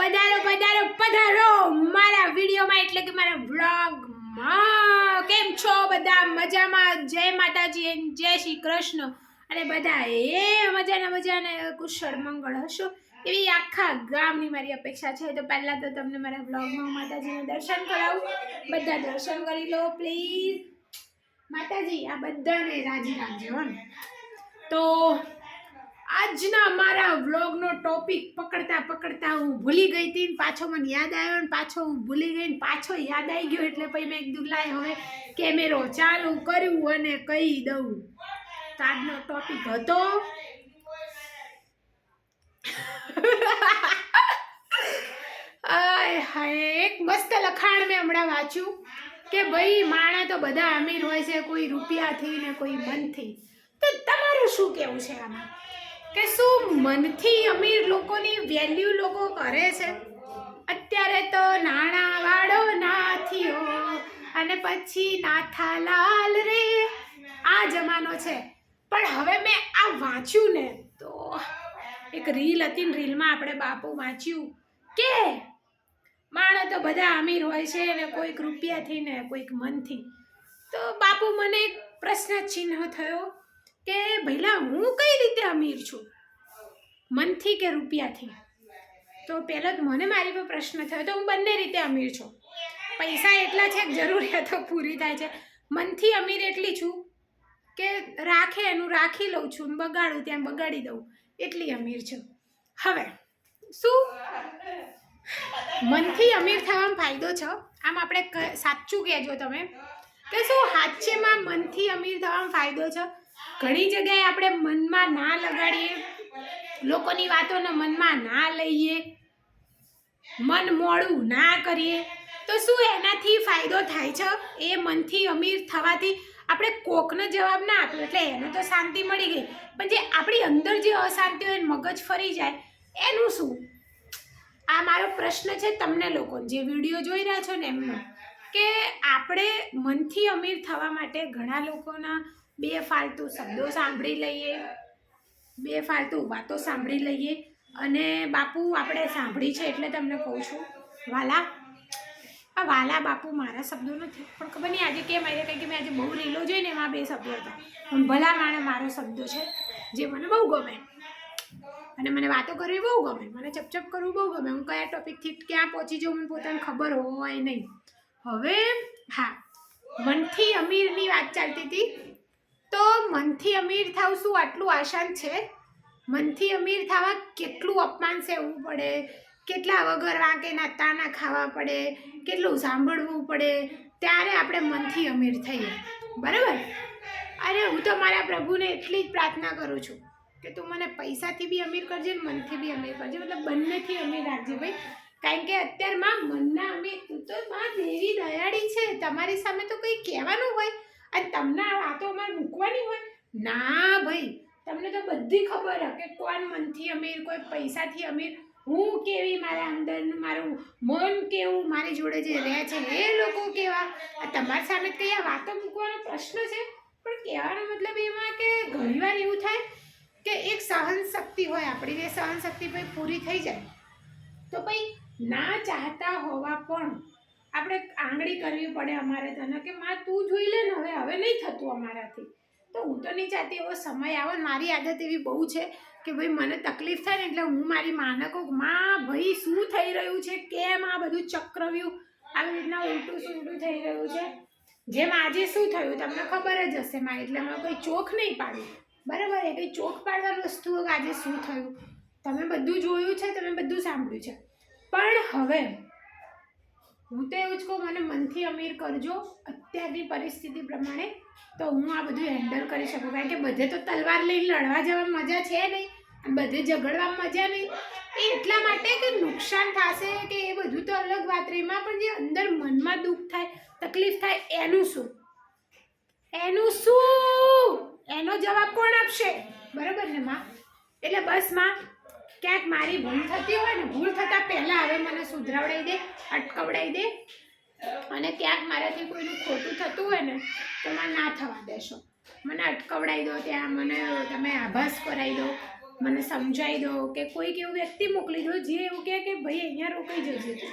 પધારો પધારો પધારો. મારા વિડીયોમાં એટલે કે મારા વ્લોગમાં. કેમ છો બધા? મજામાં? જય માતાજી જય શ્રી કૃષ્ણ. અને બધા, એ મજાના મજાને કુશળ મંગળ હશો. એવી આખા ગામની મારી અપેક્ષા છે. તો પહેલાં તો તમને મારા વ્લોગમાં માતાજીને દર્શન કરાવું. બધા દર્શન કરી લો, પ્લીઝ. માતાજી, આ બધાને રાજી રાખજો તો આજના મારા વ્લોગનો ટોપિક પકડતા પકડતા હું ભૂલી ગઈ હતી પાછો મને યાદ આવ્યો ને પાછો હું ભૂલી ગઈ ને પાછો યાદ આવી ગયો એટલે પછી મેં કીધું, લાય હવે કેમેરો ચાલુ કર્યું અને કહી દઉં. તો આજનો ટોપિક હતો એક મસ્ત લખાણ મેં હમણાં વાંચ્યું કે ભાઈ માણા તો બધા અમીર હોય છે, કોઈ રૂપિયાથી ને કોઈ મનથી. તો તમારું શું કહેવું છે આમાં? કે શું મનથી અમીર લોકોની વેલ્યુ લોકો કરે છે? અત્યારે તો નાણાં વાળો નાથીઓ અને પછી નાથાલાલ રે, આ જમાનો છે. પણ હવે મેં આ વાંચ્યું ને તો એક રીલ હતી ને રીલમાં આપણે બાપુ વાંચ્યું કે માણસ તો બધા અમીર હોય છે ને કોઈક રૂપિયાથી ને કોઈક મનથી. તો બાપુ મને એક પ્રશ્ન ચિહ્ન થયો. કે ભઈલા, હું કઈ રીતે અમીર છું? મનથી કે રૂપિયાથી? તો પહેલો મને મારી પર પ્રશ્ન થયો, તો હું બંને રીતે અમીર છું? પૈસા એટલા છે જરૂરિયાતો પૂરી થાય છે. મનથી અમીર એટલી છું કે રાખે એનું, રાખી લઉં છું બગાડું ત્યાં બગાડી દઉં, એટલી અમીર છું. હવે, શું? મનથી અમીર થવામાં ફાયદો છે? આમ આપણે સાચું કહેજો તમે. કે શું હાચેમાં મનથી અમીર થવાનો ફાયદો છે? ઘણી જગ્યાએ આપણે મનમાં ના લગાડીએ, લોકોની વાતોને મનમાં ના લઈએ, મન મોડું ના કરીએ, તો શું એનાથી ફાયદો થાય છે? એ મનથી અમીર થવાથી આપણે કોકનો જવાબ ના આપ્યો એટલે એને તો શાંતિ મળી ગઈ. પણ જે આપણી અંદર જે અશાંતિ હોય મગજ ફરી જાય, એનું શું? આ મારો પ્રશ્ન છે તમને લોકો જે વીડિયો જોઈ રહ્યા છો ને એમનો, કે આપણે મનથી અમીર થવા માટે ઘણા લોકોના બે ફાલતુ શબ્દો સાંભળી લઈએ. બે ફાલતુ વાતો સાંભળી લઈએ. અને બાપુ, આપણે સાંભળી છે એટલે તમને કહું છું, વાલા, આ વાલા બાપુ મારા શબ્દો નથી. પણ ખબર નહીં આજે કેમ આવી કારણ કે મેં આજે બહુ રીલો જોઈ ને એમાં બે શબ્દો હતા. પણ ભલા માણે મારો શબ્દો છે, જે મને બહુ ગમે. અને મને વાતો કરવી બહુ ગમે. મને ચપચપ કરવું બહુ ગમે. હું કયા ટોપિકથી ક્યાં પહોંચી જાઉં મને પોતાને ખબર હોય નહીં. હવે, હા, મનથી અમીરની વાત ચાલતી હતી. તો મનથી અમીર થાવ શું આટલું આસાન છે? મનથી અમીર થવા કેટલું અપમાન સહેવું પડે? કેટલા વગર વાંકેના તાના ખાવા પડે? કેટલું સાંભળવું પડે? ત્યારે આપણે મનથી અમીર થઈએ. બરાબર? અરે હું તો મારા પ્રભુને એટલી જ પ્રાર્થના કરું છું કે તું મને પૈસાથી બી અમીર કરજે ને મનથી બી અમીર કરજે. મતલબ બંનેથી અમીર રાખજે ભાઈ. કારણ કે અત્યારમાં મનના અમીર, તું તો માં દેવી દયાળી છે. તમારી સામે તો કંઈ કહેવાનું હોય. અને તમને આ વાતો અમારે મૂકવાની હોય? ના ભાઈ, તમને તો બધી ખબર કે કોણ મનથી અમીર, કોઈ પૈસાથી અમીર. હું કેવી મારા અંદરનું મારું મન કેવું, મારી જોડે જે રહે છે એ લોકો કેવા? આ તમારી સામે કઈ આ વાતો મૂકવાનો પ્રશ્ન છે? પણ કહેવાનો મતલબ એમાં કે ઘણીવાર એવું થાય કે એક સહન શક્તિ હોય, આપણી જે સહન શક્તિ ભાઈ પૂરી થઈ જાય. તો ભાઈ, ના ચાહતા હોવા પણ આપણે આંગળી કરવી પડે અમારે તને કે માં તું જોઈ લે ને હવે હવે નહીં થતું અમારાથી. તો હું તો નહીં ચાહતી, એવો સમય આવે. મારી આદત એવી બહુ છે કે ભાઈ મને તકલીફ થાય ને એટલે હું મારી માને કહું માં ભાઈ, શું થઈ રહ્યું છે? કેમ આ બધું ચક્રવ્યું આવી રીતના ઉલટું સુલટું થઈ રહ્યું છે? જેમ આજે શું થયું? તમને ખબર જ હશે માં એટલે અમે કોઈ ચોખ નહીં પાડ્યું બરાબર, એ કંઈ ચોખ પાડવાની વસ્તુ આજે શું થયું? તમે બધું જોયું છે, તમે બધું સાંભળ્યું છે. પણ હવે હું તો એવું જ કહું, મને મનથી અમીર કરજો. અત્યારની પરિસ્થિતિ પ્રમાણે તો હું આ બધું હેન્ડલ કરી શકું. કારણ કે બધે તો તલવાર લઈને લડવા જવા મજા છે નહીં બધે ઝઘડવામાં મજા નહીં. એ એટલા માટે કે નુકસાન થશે કે એ બધું તો અલગ વાત રહી. એમાં પણ જે અંદર મનમાં દુઃખ થાય, તકલીફ થાય, એનું શું? એનું શું? એનો જવાબ કોણ આપશે? બરાબર ને, માં? એટલે બસ, માં ક્યાંક મારી ભૂલ થતી હોય ને, ભૂલ થતાં પહેલાં હવે મને સુધરાવડાવી દે, અટકવડાવી દે. અને ક્યાંક મારાથી કોઈનું ખોટું થતું હોય ને, તો મને ના થવા દેશો. મને અટકવડાવી દો ત્યાં, મને તમે આભાસ કરાવી દો, મને સમજાવી દો કે કોઈક એવું વ્યક્તિ મોકલી દો જે એવું કહે કે ભાઈ, અહીંયા રોકાઈ જજો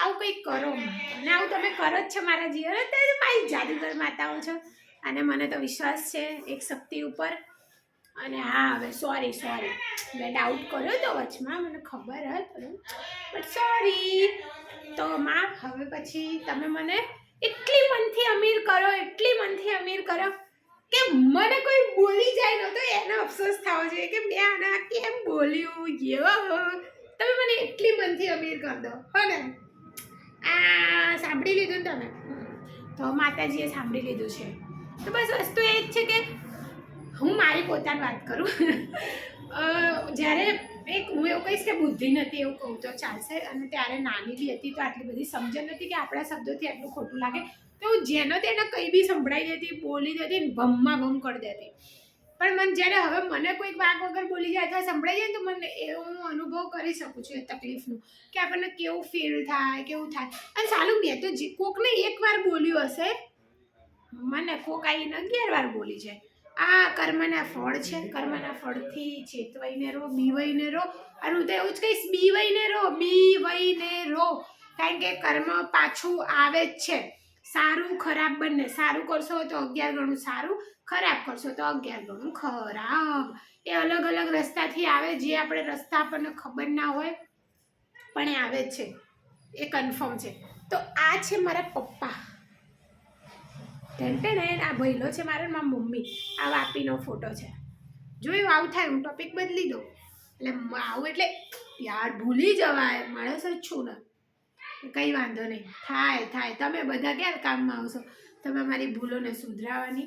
આવું કંઈક કરો અને આવું તમે કરો જ છો મારા જીવન. ત્યારે મારી જાદુગર માતાઓ છો. અને મને તો વિશ્વાસ છે એક શક્તિ ઉપર. અને હા, હવે સોરી સોરી મેં ડાઉટ કર્યો તો વચમાં, મને ખબર હતું બટ સોરી તો માં, હવે પછી તમે મને એટલી મનથી અમીર કરો, એટલી મનથી અમીર કરો કે મને કોઈ બોલી જાય ન તો એનો અફસોસ થવો જોઈએ કે મેં આના કેમ બોલ્યું? એવો તમે મને એટલી મનથી અમીર કરી દો, હો ને? આ સાંભળી લીધું ને તમે? તો માતાજીએ સાંભળી લીધું છે. તો બસ વસ્તુ એ જ છે કે હું મારી પોતાની વાત કરું? જ્યારે એક હું એવું કહીશ કે બુદ્ધિ નથી એવું કહું તો ચાલશે. અને ત્યારે નાની બી હતી તો આટલી બધી સમજણ નથી કે આપણા શબ્દોથી આટલું ખોટું લાગે. તો હું જેનો તેને કંઈ બી સંભળાઈ દેતી, બોલી દેતી ભમમાં ભમ કરી દેતી. પણ મને જ્યારે હવે મને કોઈક વાક વગર બોલી જાય અથવા સંભળાઈ જાય તો મને એવો હું અનુભવ કરી શકું છું એ તકલીફનું કે આપણને કેવું ફીલ થાય, કેવું થાય. અને સાલું મેં તો જે કોકને એક વાર બોલ્યું હશે, મને કોક આવીને અગિયાર વાર બોલી જાય. આ કર્મના ફળ છે. કર્મના ફળથી ચેતવાઈને રહો બીવાઈને રહો. અને હું તો એવું જ કહીશ બીવાઈને રહો બીવાઈને રહો. કારણ કે કર્મ પાછું આવે જ છે. સારું, ખરાબ બંને. સારું કરશો તો અગિયાર ગણું સારું, ખરાબ કરશો તો અગિયાર ગણું ખરાબ. એ અલગ અલગ રસ્તાથી આવે, જે આપણે રસ્તા આપણને ખબર ના હોય, પણ એ આવે જ છે. એ કન્ફર્મ છે. તો આ છે મારા પપ્પા. ટેન્ટેને આ ભૈલો છે મારો મારા મમ્મી. આ વાપીનો ફોટો છે. જોયું, આવું થાય, હું ટોપિક બદલી દઉં. એટલે આવું એટલે યાર ભૂલી જવાય માણસ જ છું ને. કંઈ વાંધો નહીં. થાય થાય. તમે બધા ક્યારે કામમાં આવશો? તમે મારી ભૂલોને સુધરાવાની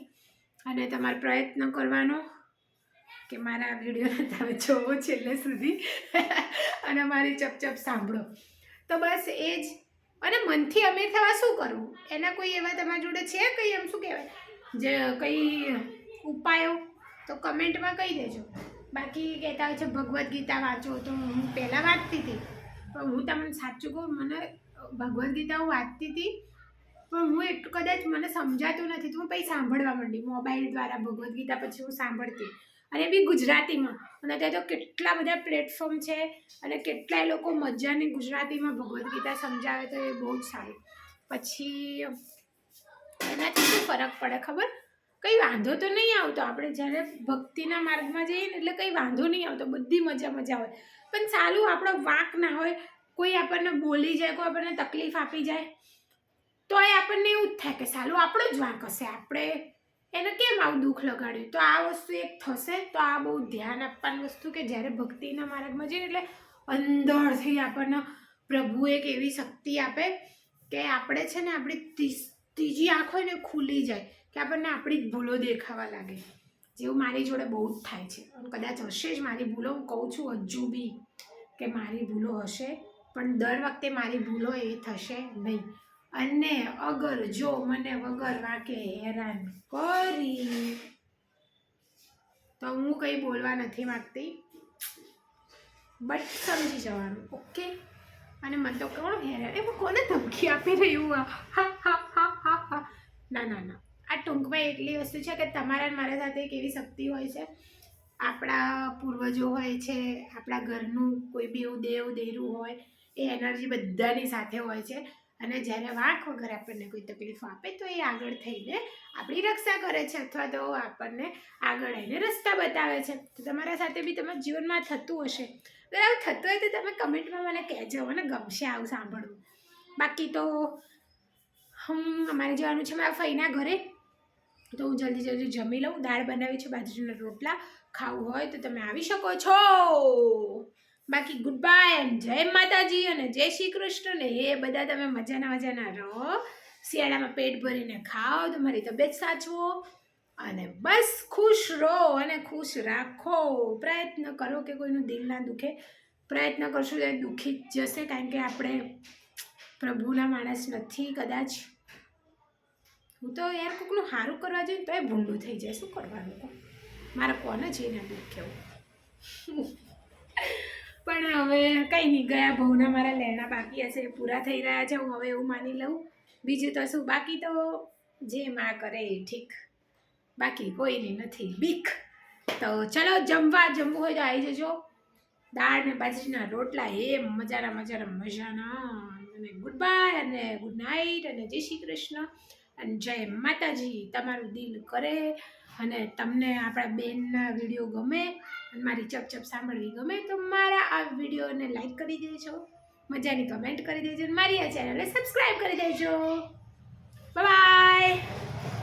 અને તમારો પ્રયત્ન કરવાનો કે મારા વિડીયોને તમે જોવો છેલ્લે સુધી. અને મારી ચપચપ સાંભળો. તો બસ એ જ અને મનથી અમીર થવા શું કરવું? એના કોઈ એવા તમારા જોડે છે કંઈ એમ શું કહેવાય? જે કંઈ ઉપાયો? તો કમેન્ટમાં કહી દેજો. બાકી કહેતા હોય છે, ભગવદ્ ગીતા વાંચો. તો હું પહેલાં વાંચતી હતી, પણ હું તમને સાચું કહું, મને ભગવદ્ ગીતા હું વાંચતી હતી, પણ હું એટલું કદાચ મને સમજાતું નથી. તો હું પછી સાંભળવા માંડી. મોબાઈલ દ્વારા ભગવદ્ ગીતા પછી હું સાંભળતી. અને બી ગુજરાતીમાં. અને ત્યાં તો કેટલા બધા પ્લેટફોર્મ છે અને કેટલાય લોકો મજાની ગુજરાતીમાં ભગવદ્ ગીતા સમજાવે તો એ બહુ જ સારું. પછી, એનાથી શું ફરક પડે ખબર? કંઈ વાંધો તો નહીં આવતો. આપણે જ્યારે ભક્તિના માર્ગમાં જઈએ ને એટલે કંઈ વાંધો નહીં આવતો. બધી મજા મજા હોય. પણ સારું આપણો વાંક ના હોય. કોઈ આપણને બોલી જાય, કોઈ આપણને તકલીફ આપી જાય તો એ આપણને એવું જ થાય કે સાલું આપણો જ વાંક હશે. આપણે એને કેમ આવું દુઃખ લગાડ્યું? તો આ વસ્તુ એક થશે, તો આ બહુ ધ્યાન આપવાની વસ્તુ કે જ્યારે ભક્તિના માર્ગમાં જઈએ એટલે અંદરથી આપણને પ્રભુ એક એવી શક્તિ આપે કે આપણે છે ને આપણી ત્રીજી આંખ ને ખુલી જાય કે આપણને આપણી જ ભૂલો દેખાવા લાગે. જેવું મારી જોડે બહુ જ થાય છે. કદાચ હશે જ મારી ભૂલો. હું કહું છું, હજુ બી કે મારી ભૂલો હશે, પણ દર વખતે મારી ભૂલો એ થશે નહીં. અને અગર જો મને વગર વાકે હેરાન કરી, તો હું કંઈ બોલવા નથી માગતી. બટ સમજી જવાનું ઓકે અને મને તો કોણ હેરાન એમાં કોને ધમકી આપી રહ્યું આ? હા હા હા હા હા. ના ના ના. આ ટૂંકમાં એટલી વસ્તુ છે કે તમારા મારા સાથે એક એવી શક્તિ હોય છે. આપણા પૂર્વજો હોય છે, આપણા ઘરનું કોઈ બી એવું દેવ, દેરું હોય, એ એનર્જી બધાની સાથે હોય છે. અને જ્યારે વાંક વગર આપણને કોઈ તકલીફ આપે તો એ આગળ થઈને આપણી રક્ષા કરે છે અથવા તો આપણને આગળ એને રસ્તા બતાવે છે. તો તમારા સાથે બી તમારા જીવનમાં થતું હશે. તો આવું થતું હોય તો તમે કમેન્ટમાં મને કહેજો મને ગમશે આવું સાંભળવું. બાકી તો હમ, અમારે જવાનું છે મારા ફઈના ઘરે. તો હું જલ્દી જલ્દી જમી લઉં, દાળ બનાવી છે, બાજરીના રોટલા ખાવું હોય તો તમે આવી શકો છો. બાકી ગુડ બાય જય માતાજી અને જય શ્રી કૃષ્ણ ને એ બધા તમે મજાના મજાના રહો. શિયાળામાં પેટ ભરીને ખાઓ, તમારી તબિયત સાચવો અને બસ ખુશ રહો અને ખુશ રાખો. પ્રયત્ન કરો કે કોઈનું દિલ ના દુખે. પ્રયત્ન કરશું તો એ દુખી જ જશે કારણ કે આપણે પ્રભુના માણસ નથી કદાચ. હું તો યાર કોકનું સારું કરવા જોઈએ તો એ ભૂંડું થઈ જાય. શું કરવાનું મારે કોને જઈને દુઃખ પણ હવે કંઈ નહીં, ગયા ભાવના મારા લેણા બાકી હશે પૂરા થઈ રહ્યા છે, હું હવે એવું માની લઉં. બીજું તો શું, બાકી તો જે માં કરે એ ઠીક. બાકી કોઈની નથી. બીક. તો ચલો, જમવા જમવું હોય તો આવી જજો. દાળ ને બાજરીના રોટલા, એ મજાના મજાના મજાના. અને ગુડ બાય અને ગુડ નાઇટ અને જય શ્રી કૃષ્ણ, અને જય માતાજી. તમારું દિલ કરે. અને તમને આપણા બેનના વીડિયો ગમે અને મારી ચપચપ સાંભળવી ગમે તો મારા આ વિડીયોને લાઈક કરી દેજો, મજાની કમેન્ટ કરી દેજો અને મારી આ ચેનલને સબસ્ક્રાઈબ કરી દેજો. બાય